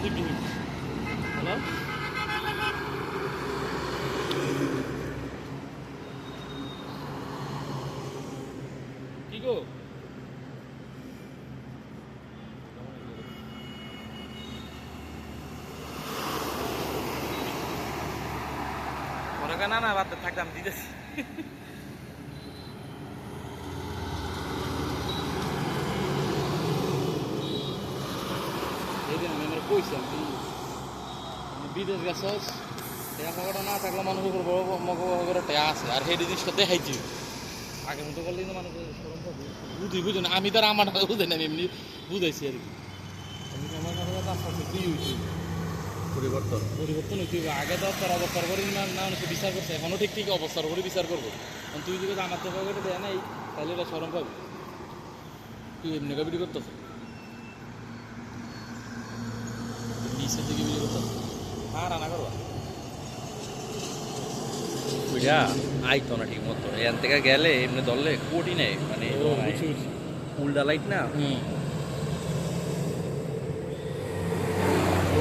Fifty hello কি গো মনে করেন না না বাদ দে, থাকতে আমি দিতেছি যে আমি আমার কইছিলাম তুই মানে বিদেশ গেছস টাকা পয়সাটা না থাকলে মানুষের উপর বড় মগ আছে আর সেই জিনিসটা দেখাইছি আগের মতো করলেই তো মানুষের সরম পাবে। বুঝি বুঝুন আমি তার আমার বুঝে না আমি এমনি বুঝাইছি আর কি। আমার কথা হইছি পরিবর্তন পরিবর্তন হইতে হবে আগে তো তার অবস্থার করে না অনেকে বিচার করছে এখনও ঠিক ঠিক অবস্থার করে বিচার করব তুই যদি আমার তো পকেটে দেয় নাই তাহলে এটা সরম পাবি। তুই এমনি কবিটি করতেছ বিলি হ্যাঁ রান্না করবা। বুঝা আইতো না ঠিক মতো। এখান থেকে গেলে এমনি ধরলে কোটি নেই মানে উল্টা লাইট না?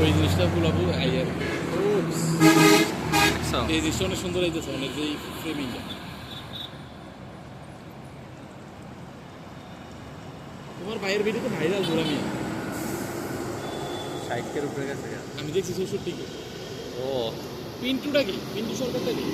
ওই জিনিসটা ফুলাবো এই এই জিনিসটা অনেক সুন্দর হইতেছে যে ফ্রেমিংটা তোমার ভাইয়ের ভিডিও তো ভাইরাল ঘুরামি ষাটকের উপরে গেছে আমি দেখছি চৌষট্টি কে। ও। পিন্টুটা কি? পিন্টু সরকারটা কি?